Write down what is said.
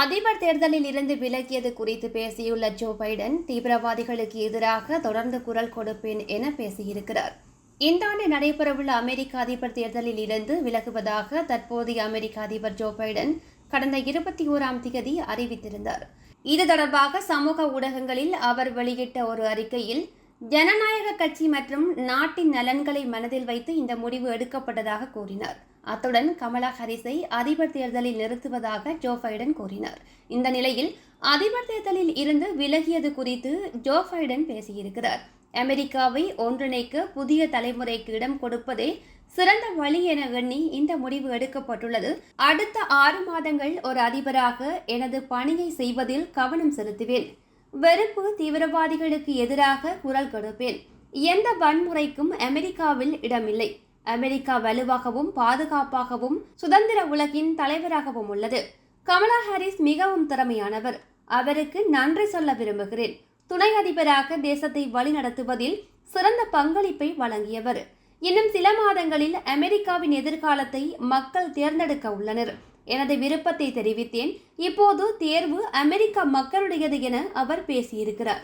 அதிபர் தேர்தலில் இருந்து விலகியது குறித்து பேசியுள்ள ஜோ பைடன் தீவிரவாதிகளுக்கு எதிராக தொடர்ந்து குரல் கொடுப்பேன் என பேசியிருக்கிறார். இந்த ஆண்டு நடைபெறவுள்ள அமெரிக்க அதிபர் தேர்தலில் இருந்து விலகுவதாக தற்போதைய அமெரிக்க அதிபர் ஜோ பைடன் கடந்த இருபத்தி ஓராம் தேதி அறிவித்திருந்தார். இது தொடர்பாக சமூக ஊடகங்களில் அவர் வெளியிட்ட ஒரு அறிக்கையில் ஜனநாயக கட்சி மற்றும் நாட்டின் நலன்களை மனதில் வைத்து இந்த முடிவு எடுக்கப்பட்டதாக கூறினார். அத்துடன் கமலா ஹாரிஸை அதிபர் தேர்தலில் நிறுத்துவதாக ஜோ பைடன் கூறினார். இந்த நிலையில் அதிபர் தேர்தலில் இருந்து விலகியது குறித்து ஜோ பைடன் பேசியிருக்கிறார். அமெரிக்காவை ஒன்றிணைக்க புதிய தலைமுறைக்கு இடம் கொடுப்பதே சிறந்த வழி என எண்ணி இந்த முடிவு எடுக்கப்பட்டுள்ளது. அடுத்த ஆறு மாதங்கள் ஒரு அதிபராக எனது பணியை செய்வதில் கவனம் செலுத்துவேன். வெறுப்பு தீவிரவாதிகளுக்கு எதிராக குரல் கொடுப்பேன். எந்த வன்முறைக்கும் அமெரிக்காவில் இடமில்லை. அமெரிக்கா வலுவாகவும் பாதுகாப்பாகவும் சுதந்திர உலகின் தலைவராகவும் உள்ளது. கமலா ஹாரிஸ் மிகவும் திறமையானவர். அவருக்கு நன்றி சொல்ல விரும்புகிறேன். துணை அதிபராக தேசத்தை வழிநடத்துவதில் சிறந்த பங்களிப்பை வழங்கியவர். இன்னும் சில மாதங்களில் அமெரிக்காவின் எதிர்காலத்தை மக்கள் தேர்ந்தெடுக்க உள்ளனர். எனது விருப்பத்தை தெரிவித்தேன். இப்போது தேர்வு அமெரிக்க மக்களுடையது என அவர் பேசியிருக்கிறார்.